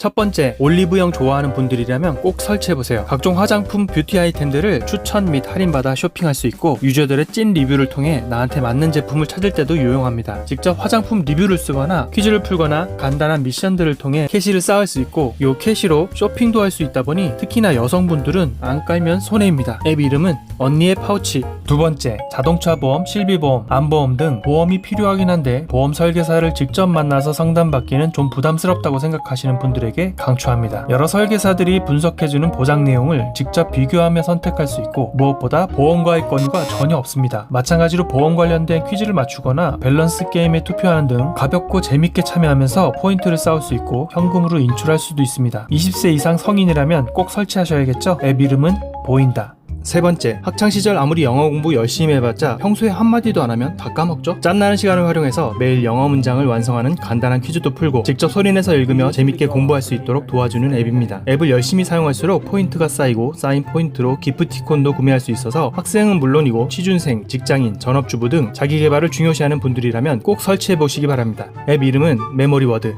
첫 번째, 올리브영 좋아하는 분들이라면 꼭 설치해보세요. 각종 화장품, 뷰티 아이템들을 추천 및 할인받아 쇼핑할 수 있고 유저들의 찐 리뷰를 통해 나한테 맞는 제품을 찾을 때도 유용합니다. 직접 화장품 리뷰를 쓰거나 퀴즈를 풀거나 간단한 미션들을 통해 캐시를 쌓을 수 있고 요 캐시로 쇼핑도 할 수 있다 보니 특히나 여성분들은 안 깔면 손해입니다. 앱 이름은 언니의 파우치. 두 번째, 자동차 보험, 실비보험, 안보험 등 보험이 필요하긴 한데 보험 설계사를 직접 만나서 상담받기는 좀 부담스럽다고 생각하시는 분들에게 강추합니다. 여러 설계사들이 분석해주는 보장 내용을 직접 비교하며 선택할 수 있고 무엇보다 보험가입 권유가 전혀 없습니다. 마찬가지로 보험 관련된 퀴즈를 맞추거나 밸런스 게임에 투표하는 등 가볍고 재밌게 참여하면서 포인트를 쌓을 수 있고 현금으로 인출할 수도 있습니다. 20세 이상 성인이라면 꼭 설치하셔야겠죠? 앱 이름은 보인다. 세 번째, 학창시절 아무리 영어 공부 열심히 해봤자 평소에 한마디도 안 하면 다 까먹죠? 짬나는 시간을 활용해서 매일 영어 문장을 완성하는 간단한 퀴즈도 풀고 직접 소리내서 읽으며 재밌게 공부할 수 있도록 도와주는 앱입니다. 앱을 열심히 사용할수록 포인트가 쌓이고 쌓인 포인트로 기프티콘도 구매할 수 있어서 학생은 물론이고 취준생, 직장인, 전업주부 등 자기 개발을 중요시하는 분들이라면 꼭 설치해 보시기 바랍니다. 앱 이름은 메모리워드.